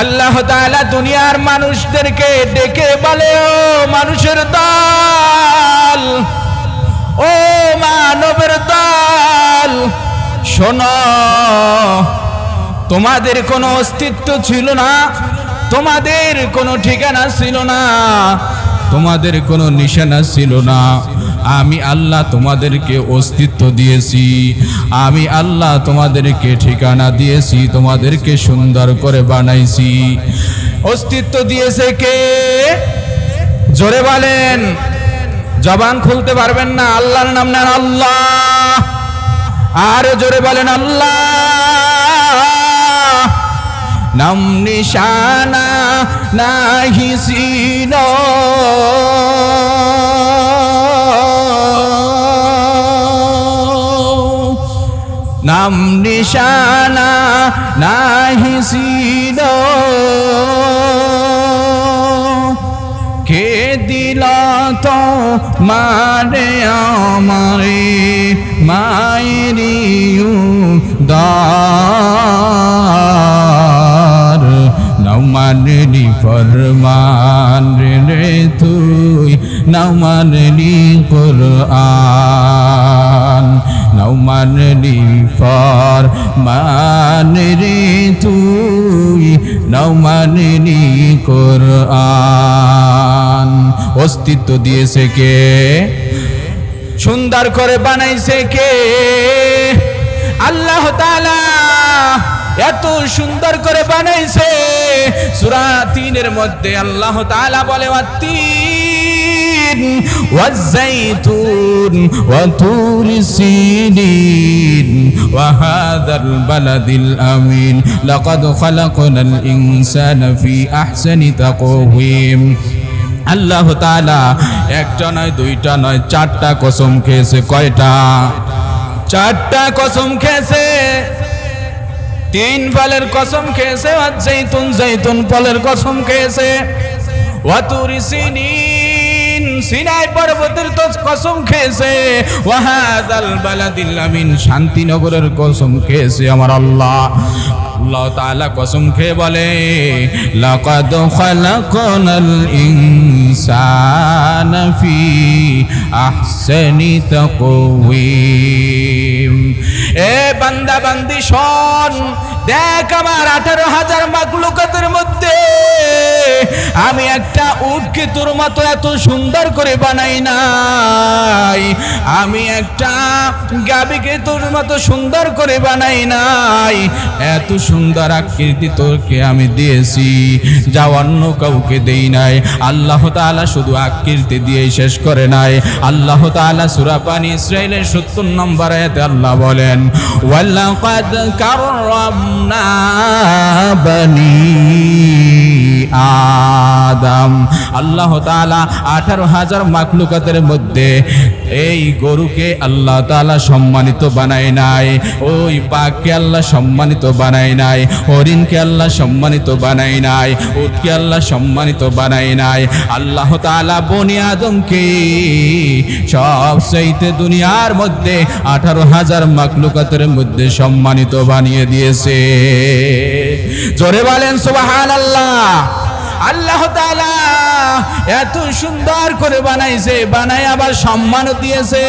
আল্লাহ তাআলা দুনিয়ার মানুষদেরকে ডেকে বলে, ও মানুষের দল, ও মানবের দল, শোনো, তোমাদের কোনো অস্তিত্ব ছিল না, তোমাদের কোনো ঠিকানা ছিল না, তোমাদের কোনো নিশানা ছিল না। আমি আল্লাহ তোমাদেরকে অস্তিত্ব দিয়েছি। আমি আল্লাহ তোমাদেরকে ঠিকানা দিয়েছি, তোমাদেরকে সুন্দর করে বানাইছি। অস্তিত্ব দিয়েছে কে? জোরে বলেন। জবান খুলতে পারবেন না, আল্লাহর নাম না আল্লাহ। আর জোরে বলেন, আল্লাহ। নাম নিশানা নাহি ছিল নাম নিশানা নাহি ছিল। কে দিল তো মারে আমারে মায়েরি দার নমানি ফরমান রে তুই নমানি কোরআন। নৌমানলি ফর মান রে তুই নৌমানলি কোরআন। অস্তিত্ব দিয়েছে কে? সুন্দর করে বানাইছে কে? আল্লাহ তাআলা এত সুন্দর করে বানাইছে। সূরা তিনের মধ্যে আল্লাহ তাআলা বলে ওয়াত্তিন ওয়াজ্জাইতুন ওয়াতুর সিনিন ওয়াহাদাল বালাদিল আমিন লাকাদ খালাকনাল ইনসানা ফি আহসানি তাকওয়িম আল্লাহ তাআলা একটা নয়, দুইটা নয়, চারটা কসম খেয়েছে। কয়টা? চারটা কসম খেয়েছে। তিন ফলের কসম খেয়েছে, আর জৈতুন জৈতুন ফলের কসম খেয়েছে। সিনাই পর্বতের তো কসম খেয়েছে। ওয়াহাদাল বালাদিল আমিন, শান্তিনগরের কসম খেয়েছে আমার আল্লাহ। আল্লাহ তাআলা কসম খেয়ে বলে, লাকাদ খালাকনাল ইনসানা ফি আহসানি তাকওয়িম। এ বান্দা, বান্দি শোন দেখ আমার আঠারো হাজার মাকলুকাতের মধ্যে আমি একটা উটকে তোর মতো এত সুন্দর করে বানাই নাই। আমি একটা গাবিকে তোর মতো সুন্দর করে বানাই নাই। এত সুন্দর আকৃতি তোরকে আমি দিয়েছি, যা অন্য কাউকে দেই নাই। আল্লাহ তাআলা শুধু আকৃতি দিয়েই শেষ করে নাই। আল্লাহ তাআলা সূরা পানি ইসরাইলের 70 নম্বর আল্লাহ বলেন ওয়ালাকাদ বানি আদম। আল্লাহ তাআলা আঠারো হাজার মাকলুকাতের মধ্যে এই গরুকে আল্লাহ তাআলা সম্মানিত বানায় নাই, ওই পাককে আল্লাহ সম্মানিত বানায় নাই, হরিণকে আল্লাহ সম্মানিত বানায় নাই, উটকে আল্লাহ সম্মানিত বানায় নাই। আল্লাহ তাআলা বনি আদমকে সব চাইতে দুনিয়ার মধ্যে আঠারো হাজার মাকলুকাতের মধ্যে সম্মানিত বানিয়ে দিয়েছে। জোরে বলেন সুবাহান আল্লাহ আল্লাহ তাআলা এত সুন্দর করে বানাইছে বানাই আবার সম্মানও দিয়েছে।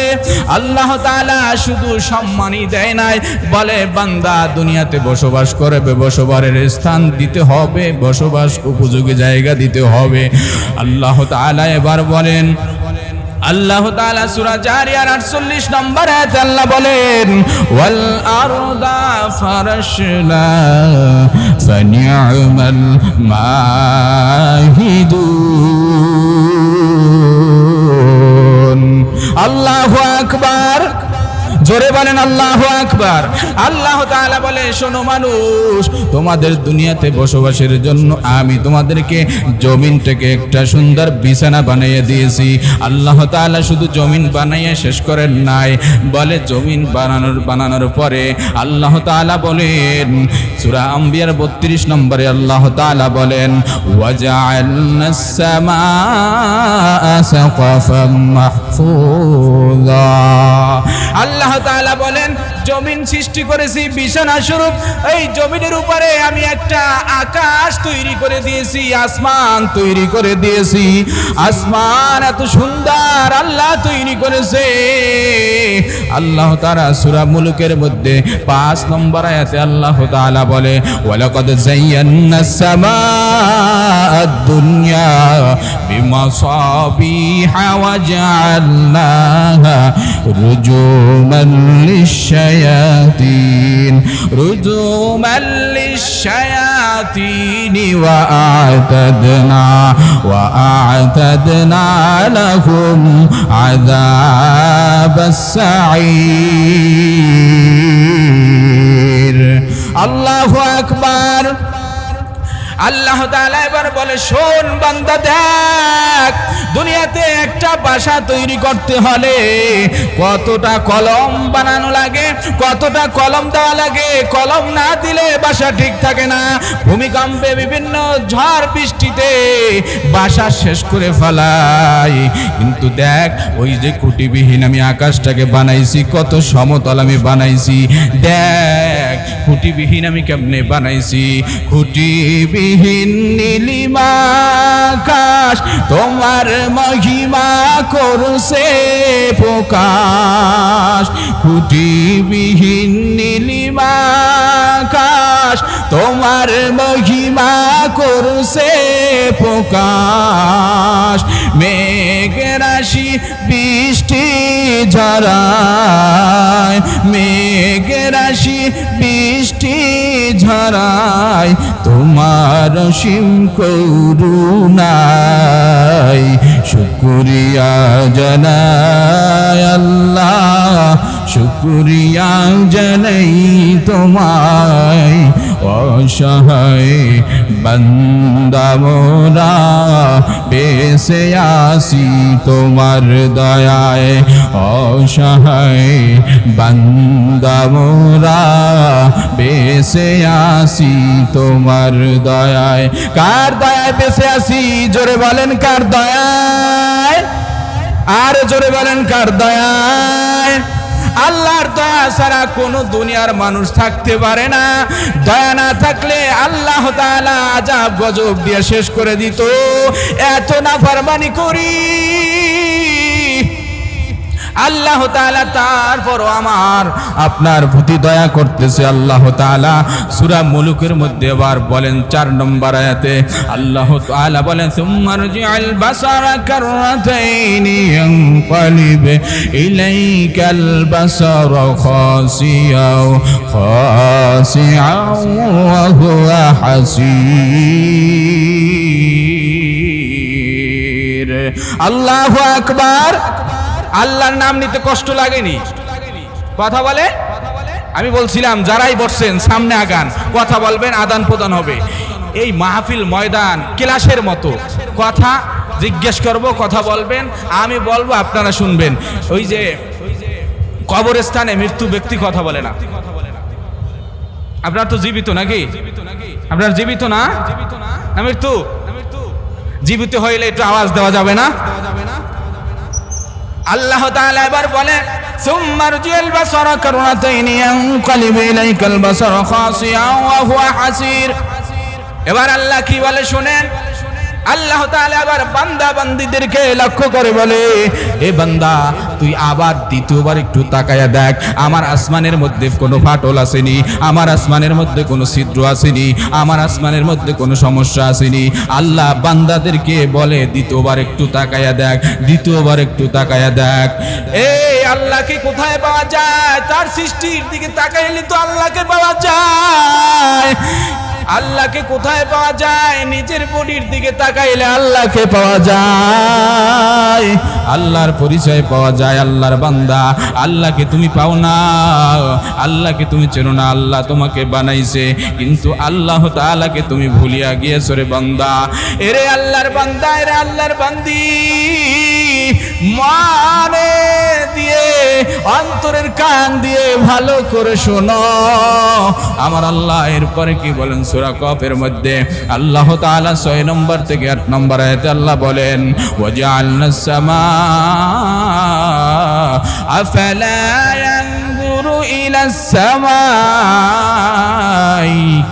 আল্লাহ তাআলা শুধু সম্মানই দেয় নাই, বলে বান্দা দুনিয়াতে বসবাস করবে, বসবারের স্থান দিতে হবে, বসবাস উপযোগী জায়গা দিতে হবে। আল্লাহ তাআলা এবার বলেন আল্লাহ তাআলা সূরা জারিয়ার 48 নম্বর আল্লাহ বলেন ওয়াল আরদা ফারাশনা ফানি'মাল মাহিদুন। জোরে বলেন আল্লাহ আকবার। আল্লাহ তাআলা বলে শোনো মানুষ, তোমাদের দুনিয়াতে বসবাসের জন্য আমি তোমাদেরকে জমিনটাকে একটা সুন্দর বিছানা বানিয়ে দিয়েছি। আল্লাহ তাআলা শুধু জমিন বানাইয়ে শেষ করেন নাই, বলে জমিন বানানোর বানানোর পরে আল্লাহ তাআলা বলেন, সূরা আম্বিয়ার 32 নম্বরে আল্লাহ তাআলা বলেন আল্লাহ তাআলা বলেন, জমিন সৃষ্টি করেছি বিছানা স্বরূপ। এই জমিনের উপরে আমি একটা আকাশ তৈরি করে দিয়েছি, আসমান তৈরি করে দিয়েছি। আসমান এত সুন্দর আল্লাহ তৈরি করেছে। আল্লাহ তারা সূরা মুলুকের মধ্যে পাঁচ নম্বর আয়াতে আল্লাহ তাআলা বলে, ওয়ালাকাদ যায়্যান্না সামাআদ দুনিয়া বিমাসাবিহা ওয়া জাআলনাহা রুজুমান للشياطين رجوما للشياطين وأعتدنا وأعتدنا لهم عذاب السعير. الله أكبر. আল্লাহু তাআলা এবার বলে, শোন বান্দা, দেখ, দুনিয়াতে একটা বাসা তৈরি করতে হলে কতটা কলম বানানো লাগে, কতটা কলম দেওয়া লাগে, কলম না দিলে বাসা ঠিক থাকে না। ভূমিকম্পে বিভিন্ন ঝড় বৃষ্টিতে বাসা শেষ করে ফেলাই। কিন্তু দেখ, ওই যে খুঁটিবিহীন আমি আকাশটাকে বানাইছি, কত সমতল আমি বানাইছি। দেখ খুঁটিবিহীন আমি কেমনে বানাইছি? খুঁটিবিহীন নীলিমা আকাশ তোমার মহিমা করছে প্রকাশ। খুঁটিবিহীন নীলিমা আকাশ তোমার মহিমা করছে প্রকাশ। মেঘ রাশি বৃষ্টি ঝরায়, মেঘ রাশি বৃষ্টি ঝরায় তোমার সীম করুণাই শুকুরিয়া জানাই আল্লাহ শুকুরিয়া জানাই তোমায়। অসহায় বান্দা মোরা বেসে আসি তোমার দয়ায়। অসহায় বান্দা মোরা বেসে আসি তোমার দয়ায়। কার দয়ায় বেসে আসি? জোরে বলেন কার দয়ায়। আর জোরে বলেন কার দয়ায়। আল্লাহর দয়া ছাড়া কোনো দুনিয়ার মানুষ থাকতে পারে না। দয়া না থাকলে আল্লাহ তালা আজাব গজব দিয়ে শেষ করে দিত। এত না ফারমানি করি। আল্লাহ তাআলা তারপর আমার, আপনার প্রতি দয়া করতেছে আল্লাহ তাআলা। সূরা মুলুকের মধ্যে আবার বলেন চার নম্বর আয়াতে, আল্লাহ তাআলা বলেন আল্লাহু আকবার। আল্লাহর নাম নিতে কষ্ট লাগেনি। কথা বলে আমি বলছিলাম, যারাই বসছেন, সামনে আগান, কথা বলবেন, আদান প্রদান হবে। এই মাহফিল ময়দান ক্লাসের মতো। কথা জিজ্ঞেস করব, কথা বলবেন, আমি বলব, আপনারা শুনবেন। ওই যে কবরস্থানে মৃত্যু ব্যক্তি কথা বলে না। আপনার তো জীবিত নাকি? আপনার জীবিত না? জীবিত না মৃত্যু? জীবিত হইলে একটু আওয়াজ দেওয়া যাবে না? আল্লাহ তাআলা এবার বলে সুম্মার জিয়াল বাসারা করুণাতাইনি ইয়ানকালিবু ইলাইকাল বাসারা খাসিয়া ওয়া হুয়া হাসির। এবার আল্লাহ কি বলে শুনেন? আল্লাহ তাআলা আবার বান্দা বান্দীদেরকে লক্ষ্য করে বলে এ বান্দা, তুই আবার দ্বিতীয়বার একটু তাকায়া দেখ। আমার আসমানের মধ্যে কোনো ফাটল আসেনি, আমার আসমানের মধ্যে কোনো ছিদ্র আসেনি, আমার আসমানের মধ্যে কোনো সমস্যা আসেনি। আল্লাহ বান্দাদেরকে বলে, দ্বিতীয়বার একটু তাকায়া দেখ, দ্বিতীয়বার একটু তাকায়া দেখ। এই আল্লাহকে কোথায় পাওয়া যায়? তার সৃষ্টির দিকে তাকাইলে তো আল্লাহকে পাওয়া যায়। আল্লাহকে কোথায় পাওয়া যায়? নিজের বডির দিকে তাকাইলে আল্লাহকে পাওয়া যায়। আল্লাহর পরিচয় পাওয়া যায় আল্লাহর বান্দা। আল্লাহকে তুমি পাও না, আল্লাহকে তুমি চেনো না, আল্লাহ তোমাকে বানাইছে। কিন্তু আল্লাহ তাআলাকে তুমি ভুলিয়া গিয়েছো রে বান্দা। এরে আল্লাহর বান্দা, এরে আল্লাহর বান্দি। মানে অন্তরের কান দিয়ে ভালো করে শোনো। আমার আল্লাহ এরপরে কি বলেন? সুরা কফের মধ্যে আল্লাহ তাআলা ছয় নম্বর থেকে আট নম্বর আয়াতে আল্লাহ বলেন ওয়াজআলনাস সামা আফালা إلى السماء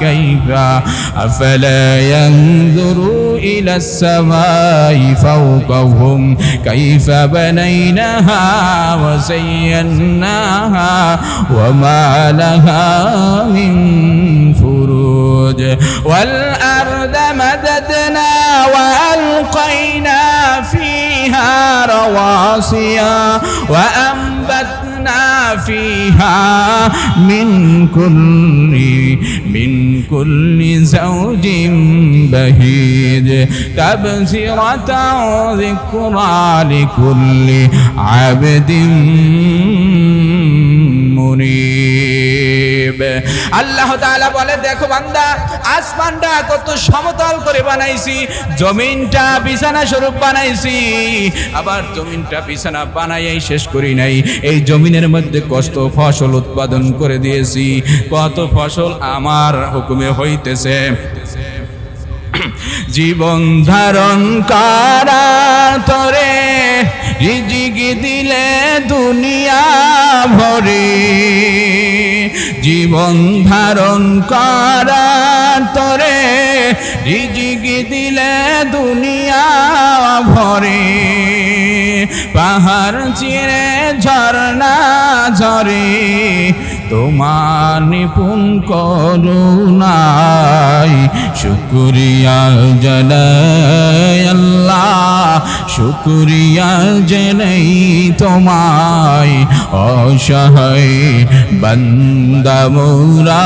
كيف؟ أفلا ينظروا إلى السماء فوقهم كيف بنيناها وزيناها وما لها من فروج؟ والأرض مددنا وألقينا فيها رواسيا وأنبتنا فيها من كل من كل زوج بهيج. تبصرة ذكرى لكل عبد মুনিব। আল্লাহ তাআলা বলে, দেখো বান্দা, আসমানটা কত সমতল করে বানাইছি, জমিনটা বিছানা স্বরূপ বানাইছি, আবার জমিনটা বিছানা বানাইয়াই শেষ করি নাই। এই জমিনের মধ্যে কষ্ট ফসল উৎপাদন করে দিয়েছি, কত ফসল আমার হুকুমে হইতেছে। জীবন ধারণ কারা, তরে রিজিক দিলে দুনিয়া ভরে। জীবন ধারণ করা, তরে রিজিক দিলে দুনিয়া ভরে। পাহাড় চিরে ঝর্ণা ঝরে, তোমার নিপুণ করুণাই শুকুরিয়া জানাই আল্লাহ শুকুরিয়া জানাই তোমায় অসহায় বান্দা মোরা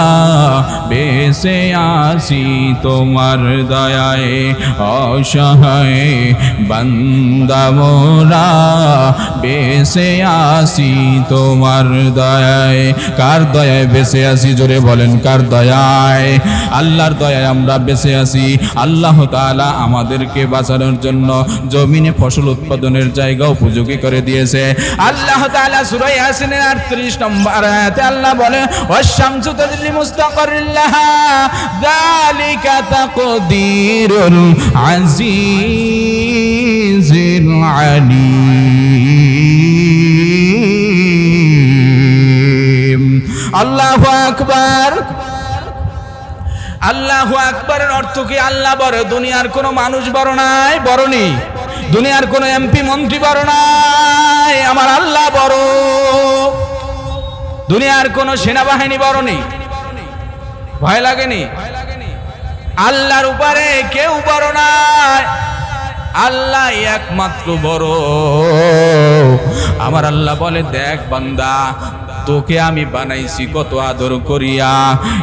বেসে আসি তোমার দয়ায় অসহায় বান্দা মোরা বেসে আসি তোমার দয়ায়। কার দয়ায় বেসে আসি জোরে বলেন, কার দয়ায়? আল্লাহর দয়ায় আমরা বেঁচে আছি। আল্লাহ তাআলা আমাদেরকে বাঁচানোর জন্য জমিনে ফসল উৎপাদনের জায়গা উপযোগী করে দিয়েছে। আল্লাহ তাআলা সূরা ইয়াসিনের 38 নম্বর আয়াতে আল্লাহ বলে আল্লাহু আকবার। আল্লাহু আকবরের অর্থ কি? আল্লাহ বড়, দুনিয়ার কোনো মানুষ বড় নাই, বড় নেই দুনিয়ার কোনো এমপি মন্ত্রী বড় নাই, আমার আল্লাহ বড়। দুনিয়ার কোনো সেনাবাহিনী বড় নেই ভয় লাগেনি? আল্লাহর উপরে কেউ বড় নাই। আল্লাহ একমাত্র বড়। আমার আল্লাহ বলে, দেখ বান্দা তোকে আমি বানাইছি কত আদর করিয়া।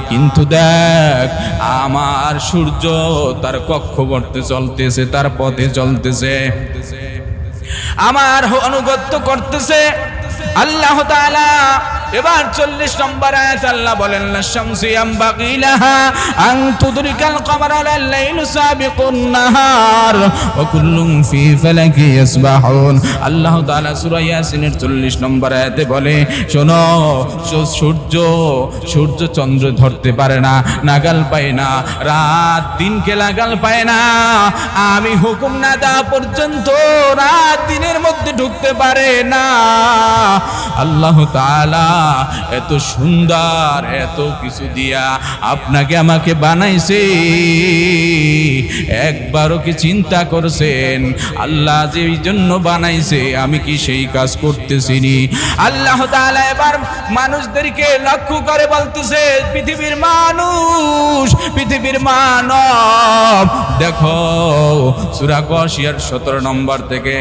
কিন্তু দেখ, আমার সূর্য তার কক্ষ করতে চলতেছে, তার পথে চলতেছে। আমার অনুগত্য করতেছে। আল্লাহ তাআলা এবার চল্লিশ নম্বর আয়াত আল্লাহ বলেন লাশামসি আম্বাগিলাহা আন তুদরিকাল কমার আলাল লাইল সাবিকুন নাহার ওয়া কুল্লুম ফি ফালাকি ইয়াসবাহুন। আল্লাহ তাআলা সূরা ইয়াসিনের 40 নম্বর আয়াতে বলে, শোনো সূর্য সূর্য চন্দ্র ধরতে পারে না, নাগাল পায় না, রাত দিনকে লাগাল পায় না। আমি হুকুম না দেওয়া পর্যন্ত রাত দিনের মধ্যে ঢুকতে পারে না। আল্লাহ তাআলা এত সুন্দর, এত কিছু দিয়া আপনাকে আমাকে বানাইছে। একবারও কি চিন্তা করছেন? আল্লাহ যে জন্য বানাইছে, আমি কি সেই কাজ করতেছি নি আল্লাহ তাআলা এবার মানুষদেরকে লক্ষ্য করে বলতেছে, পৃথিবীর মানুষ, পৃথিবীর মানব। দেখো, সূরা কশিয়ার 17 নম্বর থেকে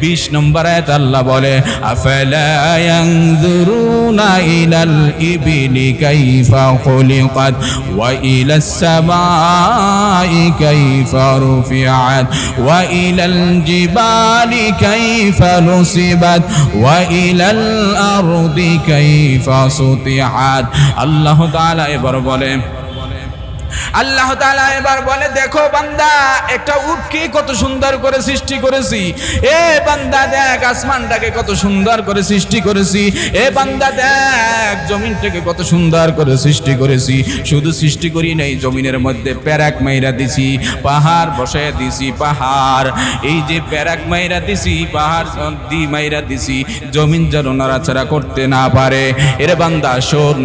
20 নম্বর আয়াত আল্লাহ বলে, আফালা ইয়ানজুরুনা ইলাল الإبل كيف خلقت وإلى السماء كيف رفعت وإلى الجبال كيف نصبت وإلى الأرض ওয়া سطحت الله تعالى إبر বলে আল্লাহ তাআলা এবার বলে, দেখো বান্দা, একটা উটকে কত সুন্দর করে সৃষ্টি করেছি। এ বান্দা দেখ, আসমানটাকে কত সুন্দর করে সৃষ্টি করেছি। এ বান্দা দেখ, জমিনটাকে কত সুন্দর করে সৃষ্টি করেছি। শুধু সৃষ্টি করি নাই, জমিনের মধ্যে প্যারাক মাইরা দিছি, পাহাড় বসায় দিছি, পাহাড়। এই যে প্যারাক মাইরা দিছি, পাহাড় দি মাইরা দিছি, জমিন যেন নড়াচড়া করতে না পারে। এরে বান্দা, শোন,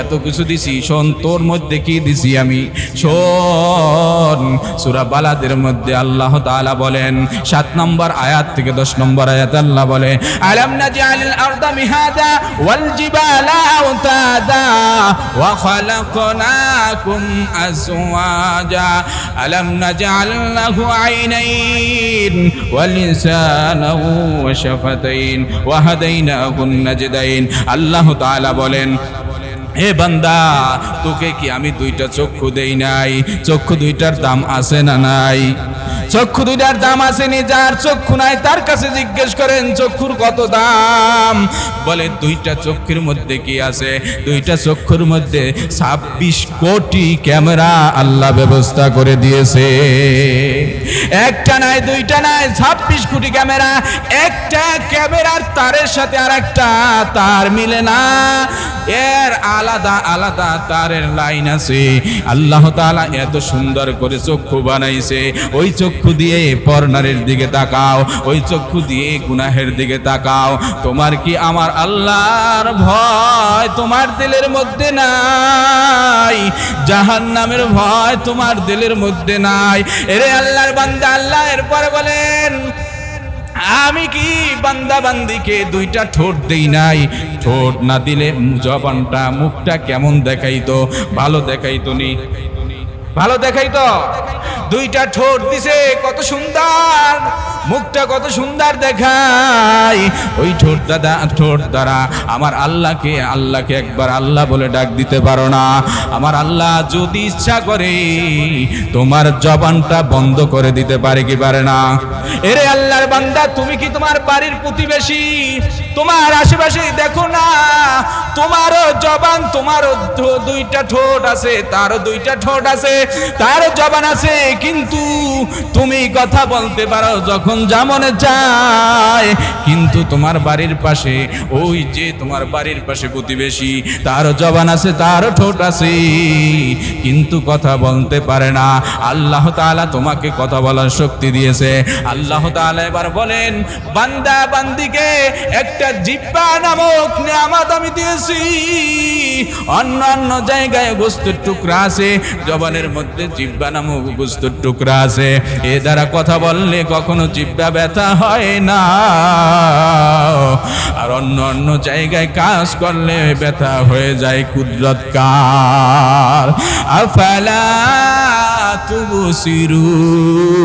এত কিছু দিছি, শোন, তোর মধ্যে কি দিছি আমি? শোন। সুরা বালাদের মধ্যে আল্লাহ তাআলা বলেন, সাত নম্বর আয়াত থেকে দশ নম্বর আয়াত আল্লাহ বলে, আলাম নাজআলিল আরদা মিহাদা ওয়াল জিবালা আওতাদা ওয়া খালাকনাকুম আজওয়াজা। আলাম নাজআল লাহু আইনাইন ওয়া লিসানান ওয়া শাফাতাইন ওয়া হাদাইনাহুন নাজদাইন। আল্লাহ তাআলা বলেন হে বান্দা, তোকে কি আমি দুইটা চক্ষু দেই নাই? চক্ষু দুইটার দাম আছে না নাই? চক্ষু দুইটার দাম আসেনি, যার চক্ষু নাই, তার কাছে জিজ্ঞেস করেন, চক্ষুর কত দাম? বলে, দুইটা চক্ষুর মধ্যে কি আছে? দুইটা চক্ষুর মধ্যে ছাব্বিশ কোটি ক্যামেরা আল্লাহ ব্যবস্থা করে দিয়েছে। একটা নাই, দুইটা নাই, ছাব্বিশ কোটি ক্যামেরা, একটা ক্যামেরার তারের সাথে আর একটা তার মিলে না। এর আলাদা আলাদা তারের লাইন আছে। আল্লাহ তাআলা এত সুন্দর করে চক্ষু বানাইছে। ওই চক্ষু দিয়ে পর্নারের দিকে তাকাও, ওই চক্ষু দিয়ে গুনাহের দিকে তাকাও। তোমার কি আমার আল্লাহর ভয় তোমার দিলের মধ্যে নাই? জাহান্নামের ভয় তোমার দিলের মধ্যে নাই। এরে আল্লাহর বান্দা, আল্লাহ এরপর বলেন, আমি কি বান্দা বান্দিকে দুইটা ঠোঁট দেই নাই? ঠোঁট না দিলে জবানটা মুখটা কেমন দেখাইতো? ভালো দেখাইতো নি? ভালো দেখাই তো। দুইটা ঠোঁট দিছে, কত সুন্দর। মুখটা কত সুন্দর দেখায় ওই ঠোঁট দাদা ঠোঁট দ্বারা আমার আল্লাহকে আল্লাহকে একবার আল্লাহ বলে ডাক দিতে পারো না। আমার আল্লাহ যদি ইচ্ছা করে, তোমার জবানটা বন্ধ করে দিতে পারে কি পারে না? এরে আল্লাহর বান্দা, তুমি কি তোমার বাড়ির প্রতিবেশী? তোমার আশেপাশে দেখো না, তোমারও জবান, তোমারও দুইটা ঠোঁট আছে, তারও দুইটা ঠোঁট আছে। তারও জবান আছে, কিন্তু তুমি কথা বলতে পারো যখন যেমন চায়। কিন্তু তোমার বাড়ির পাশে, ওই যে তোমার বাড়ির পাশে প্রতিবেশী তারও জবান আছে তারও ঠোঁট আছে। কিন্তু কথা বলতে পারে না। আল্লাহ তাআলা তোমাকে কথা বলার শক্তি দিয়েছে। আল্লাহ তাআলা এবার বলেন, বান্দা বান্দিকে একটা জিব্বা নামক নিয়ামত আমি দিয়েছি। অন্য অন্য জায়গায় গোস্তের টুকরা আছে, জবানের মধ্যে জিব্বা নামক বস্তুর টুকরা আছে। এ দ্বারা কথা বললে কখনো জিব্বা ব্যথা হয় না। আর অন্য অন্য জায়গায় কাজ করলে ব্যথা হয়ে যায় কুদরত কার। আফালা তুবসিরুন।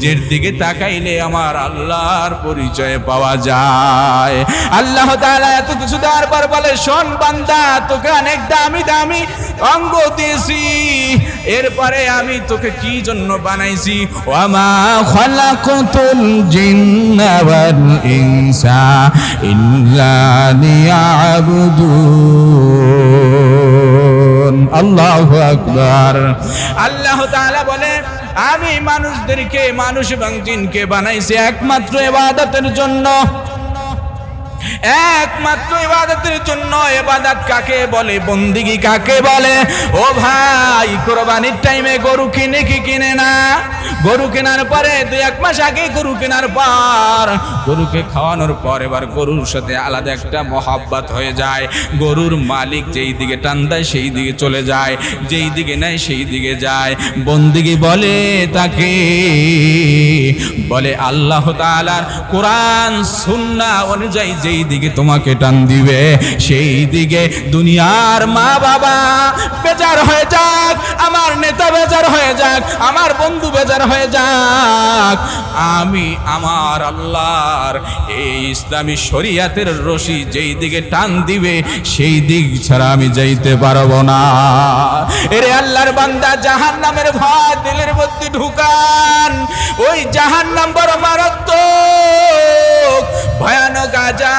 নিজের দিকে তাকাইলে আমার আল্লাহর পরিচয় পাওয়া যায়। আল্লাহ তাআলা এত কিছু দেওয়ার পর বলে, শোন বান্দা, তোকে অনেক দামি দামি অঙ্গ দিয়েছি। এরপরে আমি তোকে কি জন্য বানাইছি? ওয়ামা খালাকতুল জিন্না ওয়াল ইনসা ইল্লা লিয়াবুদুন। আল্লাহু আকবার। আল্লাহ তাআলা বলে আমি মানুষদেরকে মানুষ এবং জিনকে বানাইছি একমাত্র এবাদতের জন্য। একমাত্র ইবাদতের জন্য ইবাদত কাকে বলে? বন্দিগি কাকে বলে? ও ভাই, কোরবানির টাইমে গরু কিনে কি কিনে না? গরু কেনার পরে দুই এক মাস আগে গরু কেনার পর, গরুকে খাওয়ানোর পর এবার গরুর সাথে আলাদা একটা মহাব্বত হয়ে যায়। গরুর মালিক যেই দিকে টান দেয়, সেই দিকে চলে যায়। যেই দিকে নেয়, সেই দিকে যায়। বন্দিগি বলে তাকে, বলে আল্লাহ তাআলার কোরআন সুন্নাহ অনুযায়ী যেই দিকে তোমাকে টান দিবে, সেই দিকে দুনিয়ার মা বাবা বেজার হয়ে যাক, আমার নেতা বেজার হয়ে যাক, আমার বন্ধু বেজার হয়ে যাক। আমি আমার আল্লাহর এই ইসলামী শরিয়াতের রশি যেই দিকে টান দিবে, সেই দিক ছাড়া আমি যাইতে পারব না। এরে আল্লাহর বান্দা জাহান নামের ভয় দিলের মধ্যে ঢুকান, ওই জাহান নাম বড় মারাত্মক, ভয়ানক আজাব।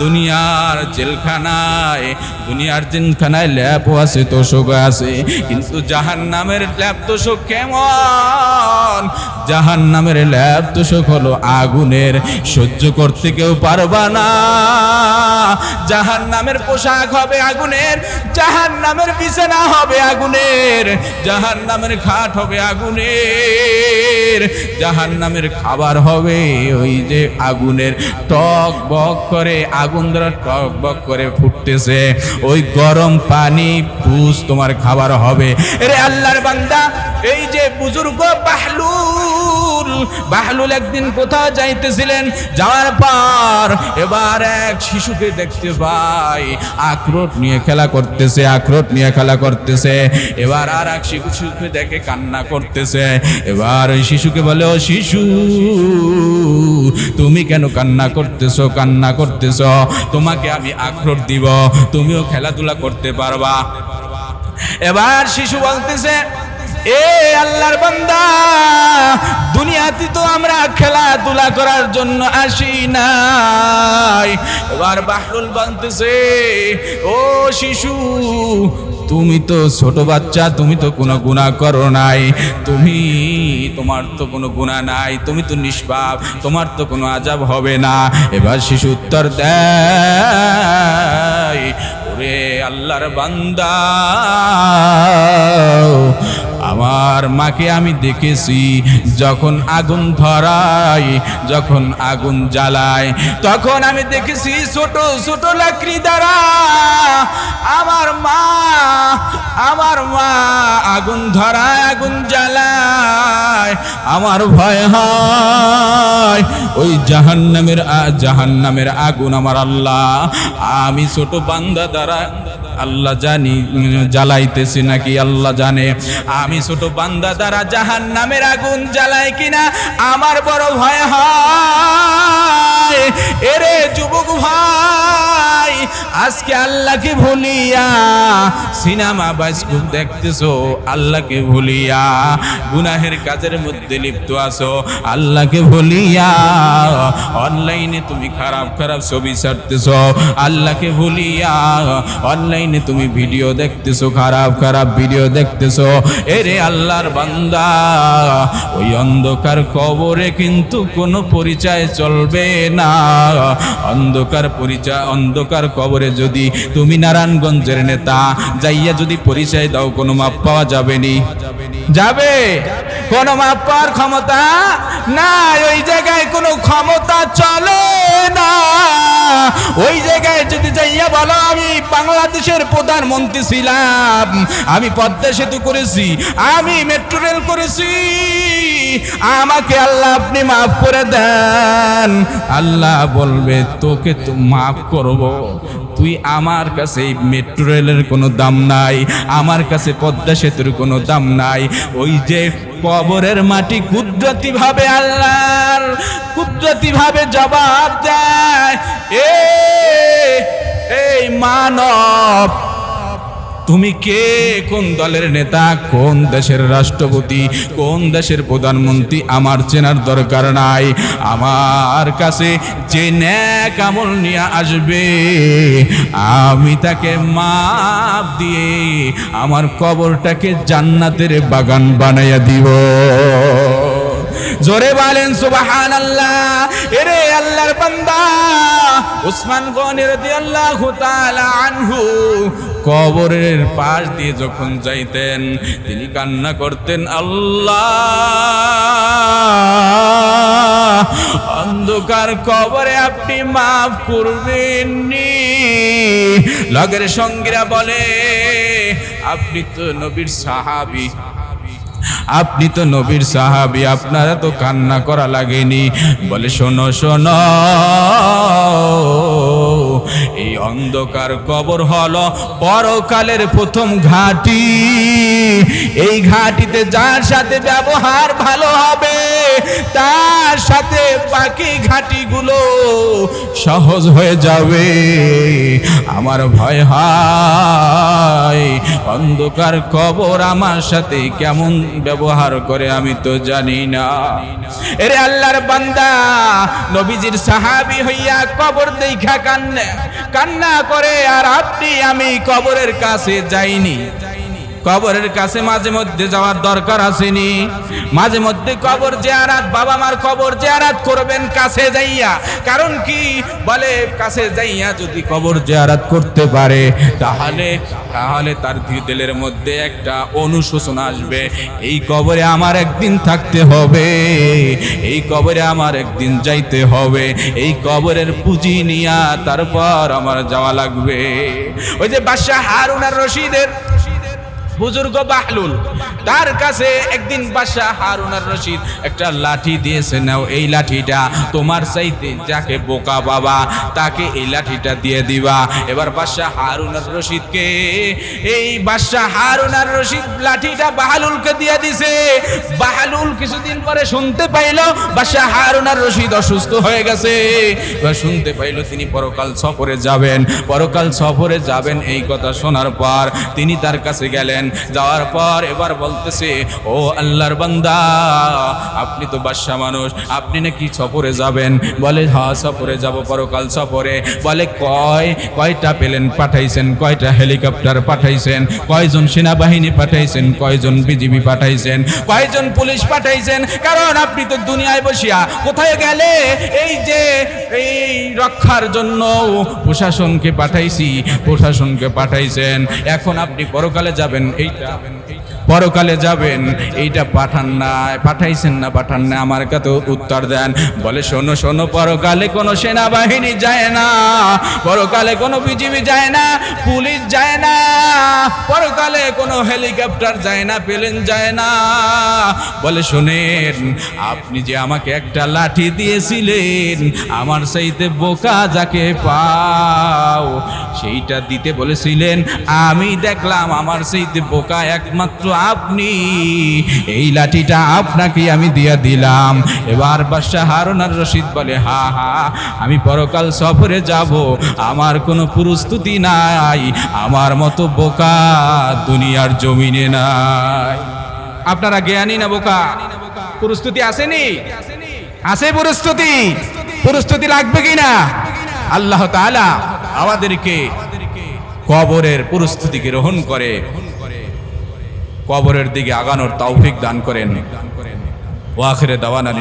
দুনিয়ার জেলখানায় দুনিয়ার জেলখানায় ল্যাবও আছে তো তোষক আছে। কিন্তু জাহান নামের ল্যাব তোষক কেমন? জাহান নামের ল্যাব তোষক হলো আগুনের, সহ্য করতে কেউ পারবা না। জাহান নামের পোশাক হবে আগুনের জাহান নামের বিছানা হবে আগুনের জাহান নামের খাট হবে আগুনের জাহান নামের খাবার হবে ওই যে আগুনের। টক বক করে আগুন দ্বারা টক বক করে ফুটতেছে। ওই গরম পানি পুষ তোমার খাবার হবে। রে আল্লাহর বান্দা, এই যে বুজুর্গ বাহলুল বাহলুল একদিন কোথাও যাইতেছিলেন? যাওয়ার পর এবার এক শিশুকে দেখতে পাই। আখরোট নিয়ে খেলা করতেছে, আখরোট নিয়ে খেলা করতেছে। এবার আর এক শিশুকে দেখে কান্না করতেছে। এবার ওই শিশুকে বলে, ও শিশু, তুমি কেন কান্না করতেছো কান্না করতেছো? তোমাকে আমি আখরোট দিব, তুমিও খেলাধুলা করতে পারবা। এবার শিশু বলতেছে এ আল্লাহর বান্দা, দুনিয়াতে তো আমরা খেলাধুলা করার জন্য আসি নাই। এবার বাহরুল বলতেছে, ও শিশু, তুমি তো ছোট বাচ্চা, তুমি তো কোনো গুণা করো নাই। তুমি, তোমার তো কোনো গুণা নাই, তুমি তো নিষ্পাপ, তোমার তো কোনো আজাব হবে না। এবার শিশু উত্তর দেয়, ওরে আল্লাহর বান্দা আমার মাকে আমি দেখেছি, যখন আগুন ধরাই যখন আগুন জ্বালায়, তখন আমি দেখেছি ছোট ছোট লাকড়ি দ্বারা আমার মা আমার মা আগুন ধরায়, আগুন জ্বালায়। আমার ভয় হয়, ওই জাহান্নামের জাহান্নামের আগুন আমার আল্লাহ, আমি ছোট বান্দা দ্বারা আল্লাহ জানি জ্বালাইতেছি নাকি আল্লাহ জানে। আমি ছোট বান্দা দ্বারা জাহান নামের আগুন জ্বালাই কিনা, আমার বড় ভয় হয়। এরে যুবক ভাই, আজকে আল্লাহকে ভুলিয়া সিনেমা বাস্কুপ দেখতেছো, আল্লাহকে ভুলিয়া গুনাহের কাজের মধ্যে লিপ্ত আছো, আল্লাহকে ভুলিয়া অনলাইনে তুমি খারাপ খারাপ ছবি ছাড়তেছো, আল্লাহকে ভুলিয়া অনলাইনে তুমি ভিডিও দেখতেছো, খারাপ খারাপ ভিডিও দেখতেছো। এরে আল্লাহর বান্দা, ওই অন্ধকার কবরে কিন্তু কোনো পরিচয় চলবে না। অন্ধকার পরিচয় অন্ধকার কবরে যদি তুমি নারায়ণগঞ্জের নেতা, যাইয়া যদি পরিচয় দাও, কোনো মাপ পাওয়া যাবে নি? যাবে। কোনো মাপ পাওয়ার ক্ষমতা না ওই জায়গায় কোনো ক্ষমতা চলে না। ওই জায়গায় যদি যাইয়া বলো, আমি বাংলাদেশের প্রধানমন্ত্রী ছিলাম, আমি পদ্মা সেতু করেছি, আমি মেট্রো রেল করেছি, আমাকে আল্লাহ আপনি মাফ করে দেন। আল্লাহ বলবে, তোকে তো মাফ করব। তুই আমার কাছে মেট্রো রেলের কোনো দাম নাই, আমার কাছে পদ্মা সেতুর কোনো দাম নাই। ওই যে কবরের মাটি কুদরতি ভাবে আল্লাহর কুদরতি ভাবে জবাব দেয়। এই মানব তুমি কে? কোন দলের নেতা? কোন দেশের রাষ্ট্রপতি? কোন দেশের প্রধানমন্ত্রী? আমার চেনার দরকার নাই। আমার কাছে যে ন্যাক আমল নিয়ে আসবে, আমি তাকে মাপ দিয়ে আমার কবরটাকে জান্নাতের বাগান বানাইয়া দিব। জোরে বলেন সুবাহান আল্লাহ এরে আল্লাহর বান্দা, উসমান গনি রাদিয়াল্লাহু তাআলা আনহু কবরের পাশ দিয়ে যখন যাইতেন, তিনি কান্না করতেন, আল্লাহ, অন্ধকার কবরে আপনি মাফ করবেন লগের সঙ্গীরা বলে, আপনি তো নবীর সাহাবী। আপনি তো নবীর সাহাবি, আপনারা তো কান্না করা লাগেনি। বলে, শোনো শোনো। এই অন্ধকার কবর হলো পরকালের প্রথম ঘাটি। এই ঘাটিতে যার সাথে ব্যবহার ভালো হবে, তার সাথে বাকি ঘাটিগুলো সহজ হয়ে যাবে। আমার ভয় হয়, অন্ধকার কবর আমার সাথে কেমন ব্যবহার করে আমি তো জানি না। এরে আল্লাহর বান্দা, নবীজির সাহাবি হইয়া কবর দেখা কান্না কান্না করে আর আপনি আমি কবরের কাছে যাইনি। কবরের কাছে মাঝে মধ্যে যাওয়ার দরকার আসেনি। মাঝে মধ্যে কবর জিয়ারাত, বাবা মার কবর জিয়ারাত করবেন কাছে যাইয়া। কারণ কি? বলে, কাছে যাইয়া যদি কবর জিয়ারাত করতে পারে, তাহলে তাহলে তার দিলের মধ্যে একটা অনুশোচনা আসবে। এই কবরে আমার একদিন থাকতে হবে, এই কবরে আমার একদিন যাইতে হবে, এই কবরের পুঁজি নিয়া তারপর আমার যাওয়া লাগবে। ওই যে বাদশাহ হারুন আর রশিদের বুজুর্গ বাহলুল। তার কাছে একদিন বাদশাহ হারুন আর রশিদ একটা লাঠি দিয়েছে, নাও এই লাঠিটা তোমার চাইতে, যাকে বোকা বাবা, তাকে এই লাঠিটা দিয়ে দিবা। এবার বাদশাহ হারুন আর রশিদকে, এই বাদশাহ হারুন আর রশিদ লাঠিটা বাহালুলকে দিয়ে দিছে। বাহালুল কিছুদিন পরে শুনতে পাইলো, বাদশাহ হারুন আর রশিদ অসুস্থ হয়ে গেছে। এবার শুনতে পাইলো তিনি পরকাল সফরে যাবেন। পরকাল সফরে যাবেন এই কথা শোনার পর তিনি তার কাছে গেলেন। যাওয়ার পর এবার বলতেছে, ও আল্লাহর বান্দা, আপনি তো বাদশা মানুষ, আপনি নাকি সফরে যাবেন? বলে হ্যাঁ সফরে যাব, পরকাল সফরে। বলে, কয়, কয়টা প্লেন পাঠাইছেন, কয়টা হেলিকপ্টার পাঠাইছেন, কয়জন সেনাবাহিনী পাঠাইছেন, কয়জন বিজিবি পাঠাইছেন, কয়জন পুলিশ পাঠাইছেন? কারণ আপনি তো দুনিয়ায় বসিয়া কোথায় গেলে? এই যে, এই রক্ষার জন্য প্রশাসনকে পাঠাইছি, প্রশাসনকে পাঠাইছেন। এখন আপনি পরকালে যাবেন, এইটা পরকালে যাবেন, এইটা পাঠান না পাঠাইছেন না, পাঠান না আমার কাছে উত্তর দেন। বলে, শোনো শোনো, পরকালে কোনো সেনাবাহিনী যায় না। পরকালে কোনো বিজিবি যায় না, পুলিশ যায় না। পরকালে কোনো হেলিকপ্টার যায় না, প্লেন যায় না। বলে, শোনেন, আপনি যে আমাকে একটা লাঠি দিয়েছিলেন, আমার সেইতে বোকা যাকে পাও, সেইটা দিতে বলেছিলেন। আমি দেখলাম আমার সেইতে বোকা একমাত্র আপনি। এই লাঠিটা আপনাকে আমি দিয়ে দিলাম। এবার বাদশাহ হারুনার রশিদ বলে, হা হা, আমি পরকাল সফরে যাব। আমার কোনো প্রস্তুতি নাই। আমার মতো বোকা দুনিয়ার জমিনে নাই। আপনারা জ্ঞানী না বোকা? প্রস্তুতি আসেনি? আছে প্রস্তুতি? প্রস্তুতি লাগবে কিনা আল্লাহ তাআলা আমাদেরকে কবরের প্রস্তুতি গ্রহণ করে। কবরের দিকে আগানোর তৌফিক দান করেন ওয়াখিরে দাওয়ানা